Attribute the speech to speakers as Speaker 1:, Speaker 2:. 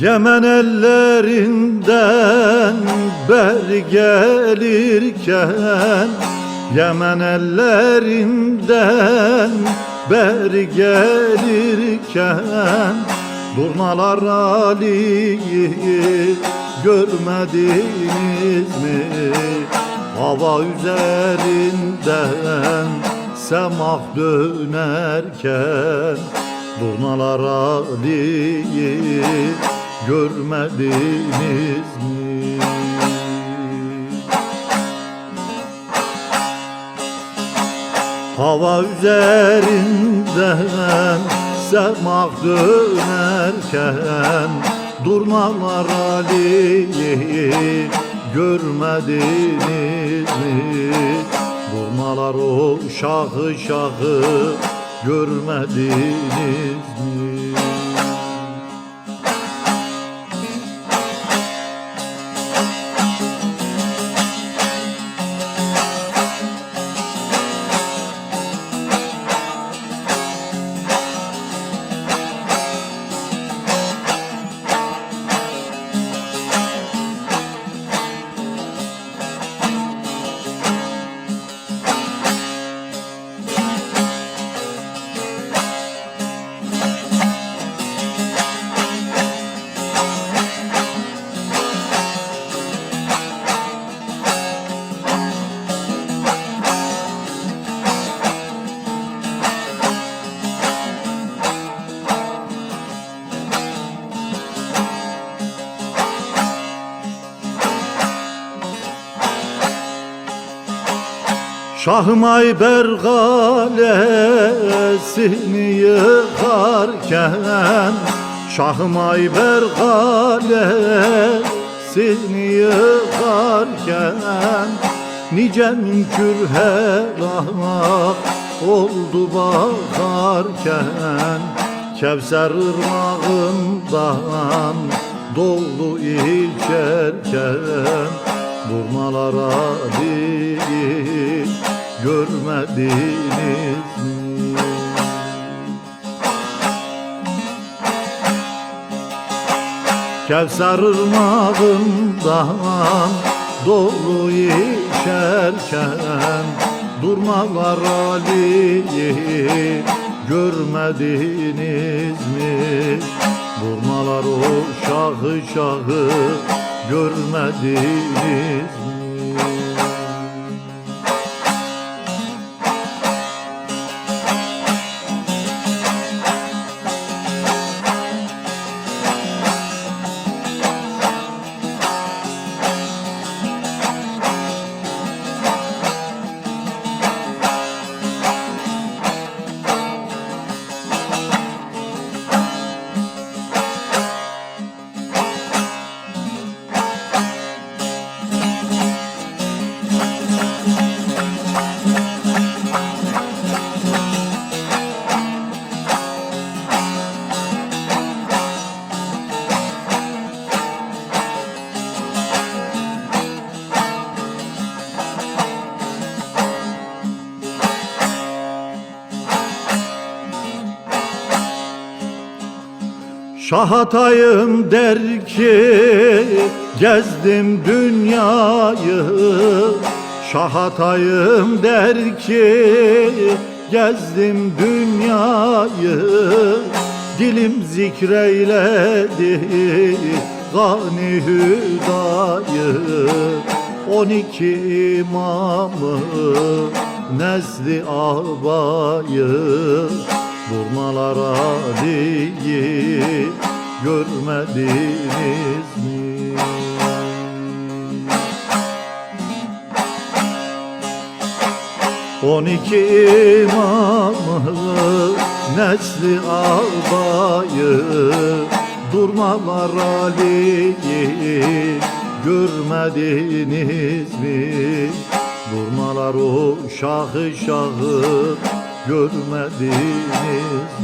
Speaker 1: Yemen ellerinden ber gelirken Yemen ellerinden ber gelirken Durnalar Ali'yi görmediniz mi? Hava üzerinden semah dönerken Durnalar Ali'yi görmediniz mi? Hava üzerinden semah dönerken Durnalar Ali'yi görmediniz mi? Durnalar o şahı şahı görmediniz mi? Şahım Ayber galesini yıkarken Şahım Ayber galesini yıkarken Nice münkür helak oldu bakarken Kevser ırmağından doldu içerken Durmalara değil görmediniz mi? Kevser ırmağından dolu içerken Durmalar Ali'yi görmediniz mi? Durmalar o şahı şahı görmediniz mi? Şahatayım der ki gezdim dünyayı. Şahatayım der ki gezdim dünyayı. Dilim zikreyledi gani hüdayı. On iki imamı nesli abayı Durmalara değil görmediniz mi? On iki imamı nesli albayı Durmalar Ali'yi görmediniz mi? Durmalar o şahı şahı görmediniz?